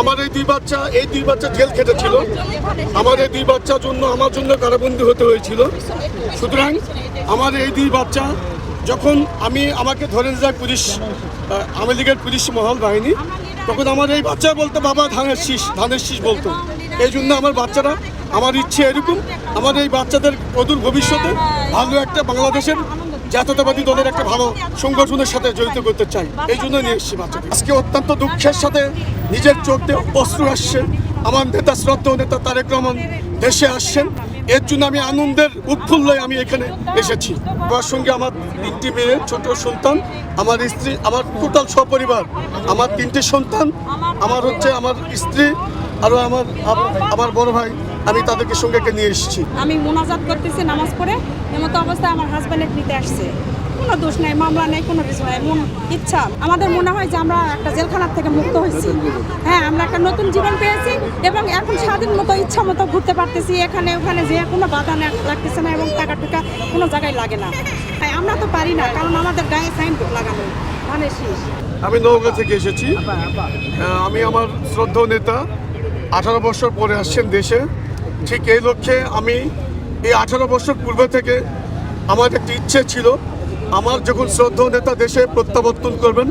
আমার এই দুই বাচ্চা, এই দুই বাচ্চা জেল খেটেছিল। আমার এই দুই বাচ্চার জন্য, আমার জন্য কারাবন্দি হতে হয়েছিল। সুতরাং আমার এই দুই বাচ্চা, যখন আমি আমাকে ধরে যায় পুলিশ আওয়ামী লীগের পুলিশ মহল বাহিনী, তখন আমার এই বাচ্চা বলতো, বাবা, ধানের শীষ ধানের শীষ বলতো। এই জন্য আমার বাচ্চারা, আমার ইচ্ছে এরকম, আমার এই বাচ্চাদের অদূর ভবিষ্যতে ভালো একটা বাংলাদেশের জাতীয়তাবাদী দলের একটা ভালো সংগঠনের সাথে জড়িত করতে চাই। এই জন্য নিয়ে এসেছি বাচ্চাকে আজকে অত্যন্ত দুঃখের সাথে নিজের চোখ দিয়ে অস্ত্র আসছে। আমার নেতা শ্রদ্ধেয় নেতা তারেক রহমান দেশে আসছেন। এর জন্য আমি আনন্দের উৎফুল্লয় আমি এখানে এসেছি। আমার সঙ্গে আমার তিনটি মেয়ে, ছোট সন্তান, আমার স্ত্রী, আমার টোটাল সপরিবার, আমার তিনটি সন্তান, আমার হচ্ছে আমার স্ত্রী আরও আমার আমার বড় ভাই আমি তাদেরকে সঙ্গে নিয়ে এসেছি। আমি মোনাজাত করতেছি নামাজ পড়ে এমতো অবস্থায় আমার হাজব্যান্ডের নিতে আসছে। কোনো দোষ নেই মামলা নেই কোনো কিছু নেই মন ইচ্ছা। আমাদের মনে হয় যে আমরা একটা জেলখানার থেকে মুক্ত হয়েছি। হ্যাঁ আমরা একটা নতুন জীবন পেয়েছি এবং এখন স্বাধীন মতো ইচ্ছা মতো ঘুরতে পারতেছি এখানে ওখানে যে কোনো বাধা না- লাগতেছে না এবং টাকা টুকা কোনো জায়গায় লাগে না। তাই আমরা তো পারি না কারণ আমাদের গায়ে সাইনবোর্ড লাগানো ধানের শীষ। আমি নৌকা থেকে এসেছি। আমি আমার শ্রদ্ধেয় নেতা আঠারো বছর পরে আসছেন দেশে। ঠিক এই লক্ষ্যে আমি এই আঠারো বছর পূর্বে থেকে আমার একটি ইচ্ছে ছিল, আমার যখন শ্রদ্ধেয় নেতা দেশে প্রত্যাবর্তন করবেন,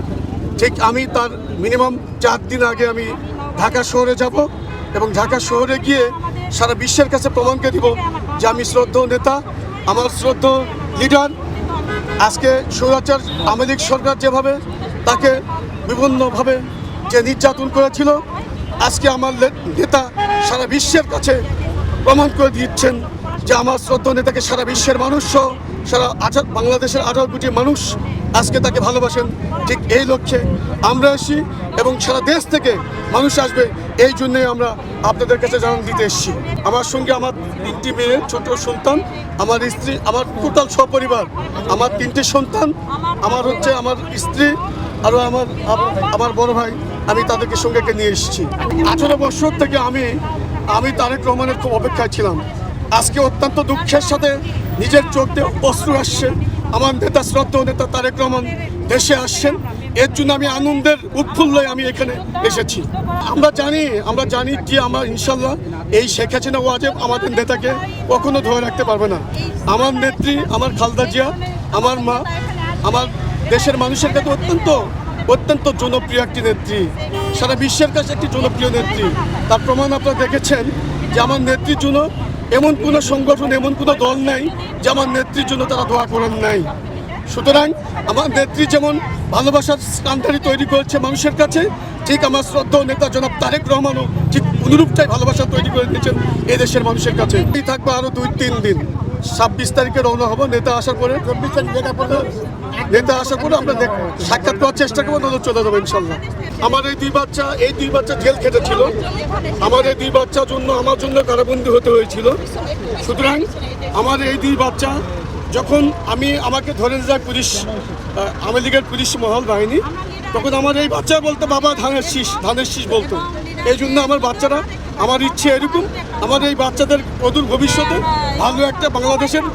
ঠিক আমি তার মিনিমাম চার দিন আগে আমি ঢাকা শহরে যাব এবং ঢাকা শহরে গিয়ে সারা বিশ্বের কাছে প্রমাণকে দিব যে আমি শ্রদ্ধেয় নেতা, আমার শ্রদ্ধেয় লিডার আজকে সৌরাচার আওয়ামী সরকার যেভাবে তাকে বিভিন্নভাবে যে নির্যাতন করেছিল আজকে আমার নেতা সারা বিশ্বের কাছে প্রমাণ করে দিচ্ছেন যে আমার শ্রদ্ধ নেতাকে সারা বিশ্বের মানুষ সারা আঠার বাংলাদেশের আঠারো কোটি মানুষ আজকে তাকে ভালোবাসেন। ঠিক এই লক্ষ্যে আমরা আসি এবং সারা দেশ থেকে মানুষ আসবে। এই জন্যই আমরা আপনাদের কাছে জানান দিতে এসেছি। আমার সঙ্গে আমার তিনটি মেয়ে, ছোট সন্তান, আমার স্ত্রী, আমার টোটাল সপরিবার, আমার তিনটি সন্তান, আমার হচ্ছে আমার স্ত্রী আরও আমার আমার বড় ভাই, আমি তাদেরকে সঙ্গে নিয়ে এসেছি। আঠেরো বছর থেকে আমি আমি তারেক রহমানের খুব অপেক্ষায় ছিলাম। আজকে অত্যন্ত দুঃখের সাথে নিজের চোখ দিয়ে অস্ত্র আসছে। আমার নেতা শ্রদ্ধেয় নেতা তারেক রহমান দেশে আসছেন। এর জন্য আমি আনন্দের উৎফুল্লয় আমি এখানে এসেছি। আমরা জানি আমরা জানি যে আমরা, ইনশাল্লাহ, এই শেখ হাসিনা ওয়াজেব আমাদের নেতাকে কখনো ধরে রাখতে পারবে না। আমার নেত্রী, আমার খালদা জিয়া, আমার মা, আমার দেশের মানুষের কাছে অত্যন্ত অত্যন্ত জনপ্রিয় একটি নেত্রী। সারা বিশ্বের কাছে একটি জনপ্রিয় নেত্রী। তার প্রমাণ আপনারা দেখেছেন যে আমার নেত্রীর জন্য এমন কোনো সংগঠন, এমন কোনো দল নাই যে আমার নেত্রীর জন্য তারা দোয়া করেন নাই। সুতরাং আমার নেত্রী যেমন ভালোবাসার স্থানধারী তৈরি করেছে মানুষের কাছে, ঠিক আমার শ্রদ্ধেয় নেতা জনাব তারেক রহমানও ঠিক অনুরূপটাই ভালোবাসা তৈরি করে দিয়েছেন এদেশের মানুষের কাছে। থাকবে আরও দুই তিন দিন। ছাব্বিশ তারিখে রওনা হব, নেতা আসার পরে। চব্বিশ তারিখ নেতা আসার পরে আমরা সাক্ষাৎ করার চেষ্টা করব নজর চলে যাব ইনশাল্লাহ। আমার এই দুই বাচ্চা এই দুই বাচ্চা জেল খেটেছিল। আমার এই দুই বাচ্চার জন্য আমার জন্য কারাবন্দি হতে হয়েছিল। সুতরাং আমার এই দুই বাচ্চা যখন আমি আমাকে ধরে যায় পুলিশ আওয়ামী লীগের পুলিশ মহল বাহিনী, তখন আমার এই বাচ্চা বলতো, বাবা, ধানের শীষ ধানের শীষ বলতো। এই জন্য আমার বাচ্চারা আমার ইচ্ছে এরকম। আমার এই বাচ্চাদের অদূর ভবিষ্যতে ভালো একটা বাংলাদেশের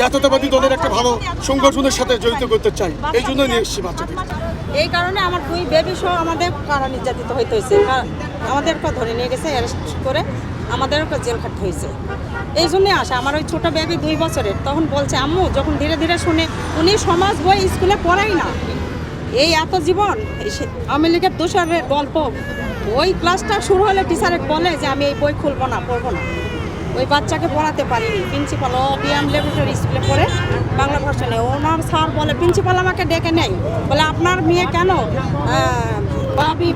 জাতীয়তাবাদী দলের একটা ভালো সংগঠনের সাথে জড়িত করতে চাই। এই জন্য নিয়ে এসেছি বাচ্চাদের। এই কারণে আমার দুই বেবি সহ আমাদের কারা নির্যাতিত হইতে হয়েছে আমাদেরকে ধরে নিয়ে গেছে অ্যারেস্ট করে আমাদেরকে জেল খাটতে হয়েছে এই জন্যে আসে, আমার ওই ছোটো বেবি দুই বছরের। তখন বলছে, আম্মু, যখন ধীরে ধীরে শুনে, উনি সমাজ বই স্কুলে পড়াই না। এই এত জীবন আওয়ামী লীগের দোষরের গল্প। ওই ক্লাসটা শুরু হলে টিচারে বলে যে, আমি এই বই খুলবো না, পড়ব না। ওই বাচ্চাকে পড়াতে পারিনি প্রিন্সিপাল ও বিএম ল্যাবরেটরি স্কুলে পড়ে বাংলা ভাষা ভার্সনে ওনার স্যার বলে প্রিন্সিপাল আমাকে ডেকে নেয়। বলে, আপনার মেয়ে কেন? ভাবি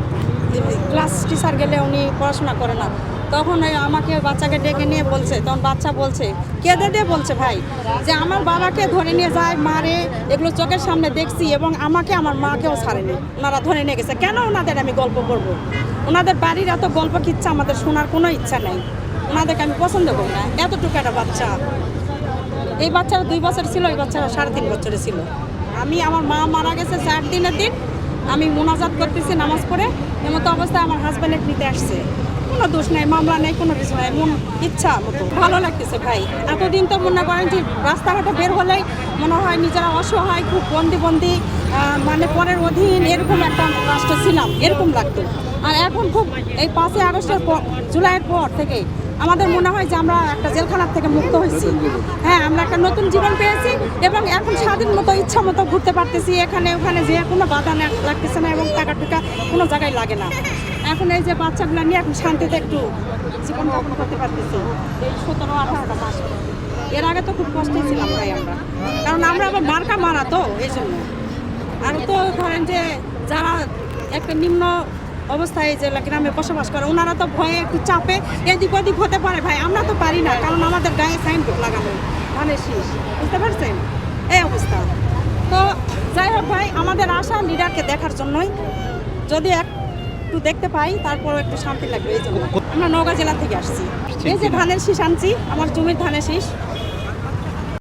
ক্লাস টিচার গেলে উনি পড়াশোনা করে না। তখন আমাকে বাচ্চাকে ডেকে নিয়ে বলছে, তখন বাচ্চা বলছে, কেঁদে দিয়ে বলছে ভাই, যে আমার বাবাকে ধরে নিয়ে যায়, মারে, এগুলো চোখের সামনে দেখছি এবং আমাকে আমার মাকেও ছাড়েনি। ওনারা ধরে নিয়ে গেছে, কেন ওনাদের আমি গল্প করব? ওনাদের বাড়ির এত গল্প কিচ্ছা আমাদের শোনার কোনো ইচ্ছা নেই। ওনাদেরকে আমি পছন্দ করি না। এতটুকু একটা বাচ্চা। এই বাচ্চারা দুই বছর ছিল, এই বাচ্চারা সাড়ে তিন বছরে ছিল। আমি, আমার মা মারা গেছে চার দিনের দিন। আমি মোনাজাত করতেছি নামাজ পড়ে। এমতো অবস্থায় আমার হাজব্যান্ডের নিতে আসছে। কোনো দোষ নেই, মামলা নেই, কোনো কিছু নেই। মন, ইচ্ছা মতো। ভালো লাগতেছে ভাই। এতদিন তো মনে করেন যে রাস্তাঘাটে বের হলেই মনে হয় নিজেরা অসহায়, খুব বন্দি বন্দি মানে পরের অধীন এরকম একটা রাষ্ট্র ছিলাম, এরকম লাগতো। আর এখন খুব এই পাঁচই আগস্টের পর, জুলাইয়ের পর থেকে আমাদের মনে হয় যে আমরা একটা জেলখানার থেকে মুক্ত হয়েছি। হ্যাঁ আমরা একটা নতুন জীবন পেয়েছি এবং এখন স্বাধীন মতো, ইচ্ছা মতো ঘুরতে পারতেছি। এখানে, ওখানে যে কোনো বাধা লাগতেছে না এবং টাকা টুকা কোনো জায়গায় লাগে না। এখন এই যে বাচ্চাগুলো নিয়ে এখন শান্তিতে একটু জীবন যাপন করতে পারতেছি। এই সতেরো, আঠারোটা মাস। এর আগে তো খুব কষ্টে ছিলাম ভাই আমরা। কারণ আমরা আবার মার্কা মারা তো, এই জন্য। আর তো ধরেন যে যারা একটা নিম্ন অবস্থায় যে গ্রামে বসবাস করে ওনারা তো ভয়ে একটু চাপে এদিক ওদিক হতে পারে ভাই আমরা তো পারি না কারণ আমাদের গায়ে সাইনবোর্ড লাগানো ধানের শীষ বুঝতে পারছেন? এই অবস্থা। তো যাই হোক ভাই আমাদের আশা লিডারকে দেখার জন্যই যদি একটু দেখতে পাই তারপর একটু শান্তি লাগবে এই জন্য। আমরা নওগাঁ জেলা থেকে আসছি। এই যে ধানের শীষ আনছি আমার জমির ধানের শীষ।